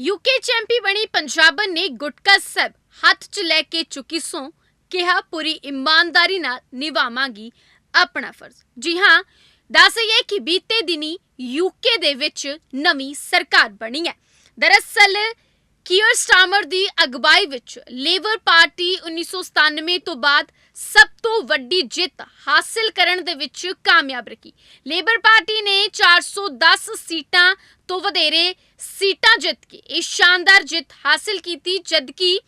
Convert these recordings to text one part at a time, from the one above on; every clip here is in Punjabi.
ਯੂਕੇ ਚੈਂਪੀ ਬਣੀ ਪੰਜਾਬਨ ਨੇ ਗੁਟਕਾ ਸਾਹਿਬ ਹੱਥ 'ਚ ਲੈ ਕੇ ਚੁੱਕੀ ਸੋ ਕਿਹਾ ਪੂਰੀ ਇਮਾਨਦਾਰੀ ਨਾਲ ਨਿਭਾਵਾਂਗੀ ਆਪਣਾ ਫਰਜ਼। ਜੀ ਹਾਂ, ਦੱਸ ਦੱਸਈਏ ਕਿ ਬੀਤੇ ਦਿਨੀ ਯੂਕੇ ਦੇ ਵਿੱਚ ਨਵੀਂ ਸਰਕਾਰ ਬਣੀ ਹੈ। ਦਰਅਸਲ ਕੀਅਰ ਸਟਾਰਮਰ ਦੀ ਅਗਵਾਈ ਵਿੱਚ ਲੇਬਰ ਪਾਰਟੀ 1997 ਤੋਂ ਬਾਅਦ ਸਭ ਤੋਂ ਵੱਡੀ ਜਿੱਤ ਹਾਸਲ ਕਰਨ ਦੇ ਵਿੱਚ ਕਾਮਯਾਬ ਰਹੀ। ਲੇਬਰ ਪਾਰਟੀ ਨੇ 410 ਸੀਟਾਂ ਤੋਂ ਵਧੇਰੇ ਸੀਟਾਂ ਜਿੱਤ ਕੇ ਇਹ ਸ਼ਾਨਦਾਰ ਜਿੱਤ ਹਾਸਲ ਕੀਤੀ, ਜਦਕਿ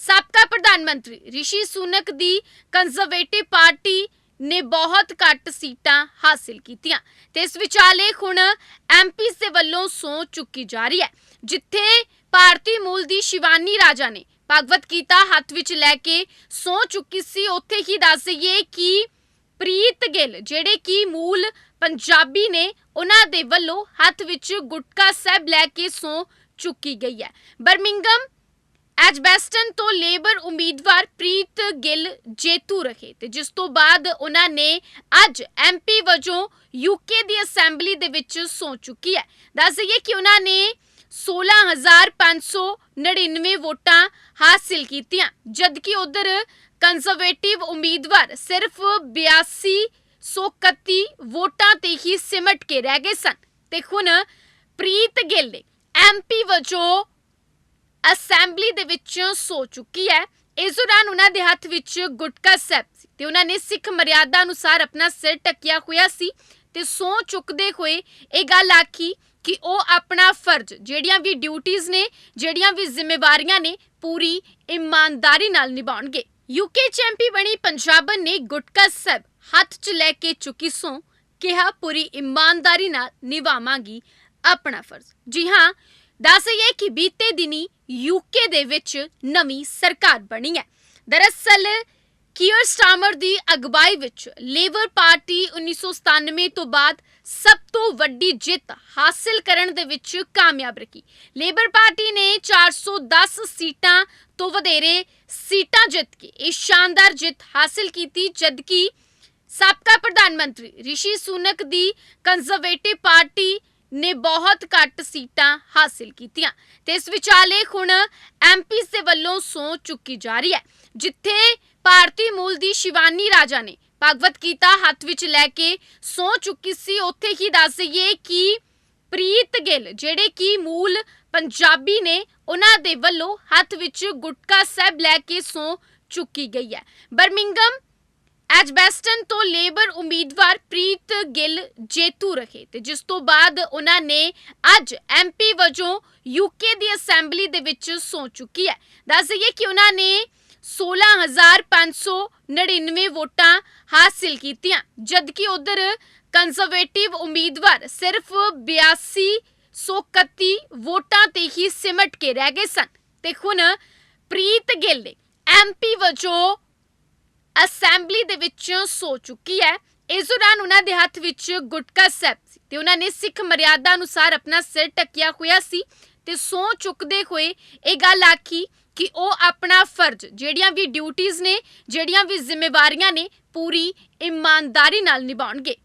ਸਾਬਕਾ ਪ੍ਰਧਾਨ ਮੰਤਰੀ ਰਿਸ਼ੀ ਸੁਨਕ ਦੀ ਕੰਜ਼ਰਵੇਟਿਵ ਪਾਰਟੀ ਨੇ ਬਹੁਤ ਘੱਟ ਸੀਟਾਂ ਹਾਸਲ ਕੀਤੀਆਂ। ਤੇ ਇਸ ਵਿਚਾਲੇ ਹੁਣ ਐਮਪੀਸ ਦੇ ਵੱਲੋਂ ਸੌ ਚੁੱਕੀ ਜਾ ਰਹੀ ਹੈ, ਜਿੱਥੇ ਭਾਰਤੀ ਮੂਲ ਦੀ ਸ਼ਿਵਾਨੀ ਰਾਜਾ ਨੇ ਭਗਵਤ ਗੀਤਾ ਹੱਥ ਵਿੱਚ ਲੈ ਕੇ ਸੌ ਚੁੱਕੀ ਸੀ। ਉੱਥੇ ਹੀ ਦੱਸ ਦਈਏ ਕਿ ਪ੍ਰੀਤ ਗਿੱਲ, ਜਿਹੜੇ ਕਿ ਮੂਲ ਪੰਜਾਬੀ ਨੇ, ਉਹਨਾਂ ਦੇ ਵੱਲੋਂ ਹੱਥ ਵਿੱਚ ਗੁਟਕਾ ਸਾਹਿਬ ਲੈ ਕੇ ਸੌ ਚੁੱਕੀ ਗਈ ਹੈ। ਬਰਮਿੰਗਮ ਐਜਬੈਸਟਨ ਤੋਂ ਲੇਬਰ ਉਮੀਦਵਾਰ ਪ੍ਰੀਤ ਗਿੱਲ ਜੇਤੂ ਰਹੇ ਤੇ ਜਿਸ ਤੋਂ ਬਾਅਦ ਉਹਨਾਂ ਨੇ ਅੱਜ ਐਮਪੀ ਵਜੋਂ ਯੂਕੇ ਦੀ ਅਸੈਂਬਲੀ ਦੇ ਵਿੱਚ ਸੌ ਚੁੱਕੀ ਹੈ। ਦੱਸ ਦਈਏ ਕਿ ਉਹਨਾਂ ਨੇ 16599 ਵੋਟਾਂ ਹਾਸਿਲ ਕੀਤੀਆਂ, ਜਦਕਿ ਉਧਰ ਕੰਜ਼ਰਵੇਟਿਵ ਉਮੀਦਵਾਰ ਸਿਰਫ 8231 ਵੋਟਾਂ ਤੇ ਹੀ ਸਿਮਟ ਕੇ ਰਹਿ ਗਏ ਸਨ। ਤੇ ਹੁਣ ਪ੍ਰੀਤ ਗਿੱਲ ਨੇ ਐਮਪੀ ਵਜੋਂ ਅਸੈਂਬਲੀ ਦੇ ਵਿੱਚ ਸੋ ਚੁੱਕੀ ਹੈ। ਇਸ ਦੌਰਾਨ ਉਹਨਾਂ ਦੇ ਹੱਥ ਵਿੱਚ ਗੁਟਕਾ ਸਾਹਿਬ ਸੀ ਤੇ ਉਹਨਾਂ ਨੇ ਸਿੱਖ ਮਰਿਆਦਾ ਅਨੁਸਾਰ ਆਪਣਾ ਸਿਰ ਟਕਿਆ ਹੋਇਆ ਸੀ ਤੇ ਸੌ ਚੁੱਕਦੇ ਹੋਏ ਇਹ ਗੱਲ ਆਖੀ ਕਿ ਉਹ ਆਪਣਾ ਫਰਜ਼, ਜਿਹੜੀਆਂ ਵੀ ਡਿਊਟੀਆਂ ਨੇ, ਜਿਹੜੀਆਂ ਵੀ ਜ਼ਿੰਮੇਵਾਰੀਆਂ ਨੇ, ਪੂਰੀ ਇਮਾਨਦਾਰੀ ਨਾਲ ਨਿਭਾਉਣਗੇ। ਯੂਕੇ ਚੈਂਪੀ ਬਣੀ ਪੰਜਾਬਨ ਨੇ ਗੁਟਕਾ ਸਾਹਿਬ ਹੱਥ 'ਚ ਲੈ ਕੇ ਚੁੱਕੀ ਸੌ ਕਿਹਾ ਪੂਰੀ ਇਮਾਨਦਾਰੀ ਨਾਲ ਨਿਭਾਵਾਂਗੀ ਆਪਣਾ ਫਰਜ਼। ਜੀ ਹਾਂ ਦੱਸਈਏ ਕਿ ਬੀਤੇ ਦਿਨੀ ਯੂਕੇ ਦੇ ਵਿੱਚ ਨਵੀਂ ਸਰਕਾਰ ਬਣੀ ਹੈ। ਦਰਅਸਲ ਕੀਅਰ ਸਟਾਰਮਰ ਦੀ ਅਗਵਾਈ ਵਿੱਚ ਲੇਬਰ ਪਾਰਟੀ 1997 ਤੋਂ ਬਾਅਦ ਸਭ ਤੋਂ ਵੱਡੀ ਜਿੱਤ ਹਾਸਲ ਕਰਨ ਦੇ ਵਿੱਚ ਕਾਮਯਾਬ ਰਹੀ। ਲੇਬਰ ਪਾਰਟੀ ਨੇ 410 ਸੀਟਾਂ ਤੋਂ ਵਧੇਰੇ ਸੀਟਾਂ ਜਿੱਤ ਕੇ ਇਹ ਸ਼ਾਨਦਾਰ ਜਿੱਤ ਹਾਸਲ ਕੀਤੀ, ਜਦਕਿ ਸਾਬਕਾ ਪ੍ਰਧਾਨ ਮੰਤਰੀ ਰਿਸ਼ੀ ਸੁਨਕ ਦੀ ਕੰਜ਼ਰਵੇਟਿਵ ਪਾਰਟੀ ਨੇ ਬਹੁਤ ਘੱਟ ਸੀਟਾਂ ਹਾਸਿਲ ਕੀਤੀਆਂ। ਤੇ ਇਸ ਵਿਚਾਲੇ ਹੁਣ ਐਮਪੀਸ ਦੇ ਵੱਲੋਂ ਸੌ ਚੁੱਕੀ ਜਾ ਰਹੀ ਹੈ, ਜਿੱਥੇ ਭਾਰਤੀ ਮੂਲ ਦੀ ਸ਼ਿਵਾਨੀ ਰਾਜਾ ਨੇ। ਭਗਵਤ ਗੀਤਾ ਹੱਥ ਵਿੱਚ ਲੈ ਕੇ ਸੌ ਚੁੱਕੀ ਸੀ। ਉੱਥੇ ਹੀ ਦੱਸ ਦਈਏ ਕਿ ਪ੍ਰੀਤ ਗਿੱਲ, ਜਿਹੜੇ ਕਿ ਮੂਲ ਪੰਜਾਬੀ ਨੇ, ਉਹਨਾਂ ਦੇ ਵੱਲੋਂ ਹੱਥ ਵਿੱਚ ਗੁਟਕਾ ਸਾਹਿਬ ਲੈ ਕੇ ਸੌ ਚੁੱਕੀ ਗਈ ਹੈ। ਬਰਮਿੰਗਮ ਐਜਬੈਸਟਨ ਤੋਂ ਲੇਬਰ ਉਮੀਦਵਾਰ ਪ੍ਰੀਤ ਗਿੱਲ ਜੇਤੂ ਰਹੇ ਤੇ ਜਿਸ ਤੋਂ ਬਾਅਦ ਉਹਨਾਂ ਨੇ ਅੱਜ ਐਮਪੀ ਵਜੋਂ ਯੂਕੇ ਦੀ ਅਸੈਂਬਲੀ ਦੇ ਵਿੱਚ ਸੌ ਚੁੱਕੀ ਹੈ। ਦੱਸ ਦਈਏ ਕਿ ਉਹਨਾਂ ਨੇ 16599 ਵੋਟਾਂ ਹਾਸਿਲ ਕੀਤੀਆਂ, ਜਦਕਿ ਉਧਰ ਕੰਜ਼ਰਵੇਟਿਵ ਉਮੀਦਵਾਰ ਸਿਰਫ 8231 ਵੋਟਾਂ ਤੇ ਹੀ ਸਿਮਟ ਕੇ ਰਹਿ ਗਏ ਸਨ। ਤੇ ਹੁਣ ਪ੍ਰੀਤ ਗਿੱਲ ਨੇ ਐਮਪੀ ਵਜੋਂ ਅਸੈਂਬਲੀ ਦੇ ਵਿੱਚ ਸੋ ਚੁੱਕੀ ਹੈ। ਇਸ ਦੌਰਾਨ ਉਹਨਾਂ ਦੇ ਹੱਥ ਵਿੱਚ ਗੁਟਕਾ ਸਾਹਿਬ ਸੀ ਤੇ ਉਹਨਾਂ ਨੇ ਸਿੱਖ ਮਰਿਆਦਾ ਅਨੁਸਾਰ ਆਪਣਾ ਸਿਰ ਟਕਿਆ ਹੋਇਆ ਸੀ ਤੇ ਸੌ ਚੁੱਕਦੇ ਹੋਏ ਇਹ ਗੱਲ ਆਖੀ ਕਿ ਉਹ ਆਪਣਾ ਫਰਜ਼, ਜਿਹੜੀਆਂ ਵੀ ਡਿਊਟੀਆਂ ਨੇ, ਜਿਹੜੀਆਂ ਵੀ ਜ਼ਿੰਮੇਵਾਰੀਆਂ ਨੇ, ਪੂਰੀ ਇਮਾਨਦਾਰੀ ਨਾਲ ਨਿਭਾਉਣਗੇ।